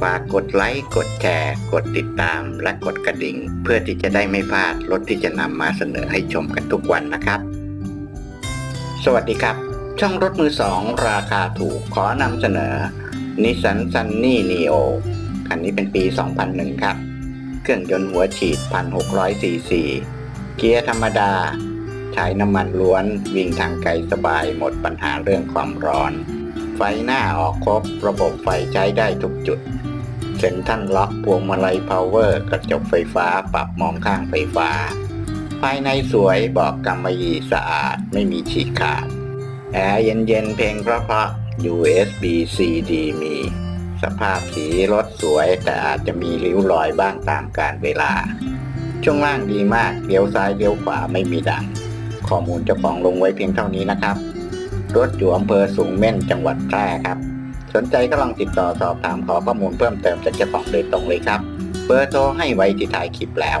ฝากกดไลค์ กดแชร์ กดติดตาม และกดกระดิ่ง เพื่อที่จะได้ไม่พลาดรถที่จะนำมาเสนอให้ชมกันทุกวันนะครับ สวัสดีครับ ช่องรถมือสองราคาถูกขอนำเสนอ Nissan Sunny Neo คันนี้เป็นปี 2001 ครับ เครื่องยนต์หัวฉีด 1,600ซีซี เกียร์ธรรมดา ใช้น้ำมันล้วน วิ่งทางไกลสบายหมดปัญหาเรื่องความร้อน ไฟหน้าออกครบ ระบบไฟใช้ได้ทุกจุด เซ็นทรัลล็อกพวงมาลัยพาวเวอร์ กระจกไฟฟ้าปรับมองข้างไฟฟ้า ภายในสวยบอกกำมะหยี่สะอาดไม่มีฉีกขาด แอร์เย็นๆเพลงเพราะๆ USB CD มี สภาพสีรถสวยแต่อาจจะมีริ้วรอยบ้างตามกาลเวลา ช่วงล่างดีมากเลี้ยวซ้ายเลี้ยวขวาไม่มีดัง ข้อมูลเจ้าของลงไว้เพียงเท่านี้นะครับ รถอยู่อำเภอสูงเม่นจังหวัดแพร่ครับ สนใจก็ลองติดต่อสอบถามขอข้อมูลเพิ่มเติมจากเจ้าของโดยตรงเลยครับ เบอร์โทรให้ไว้ที่ท้ายคลิปแล้ว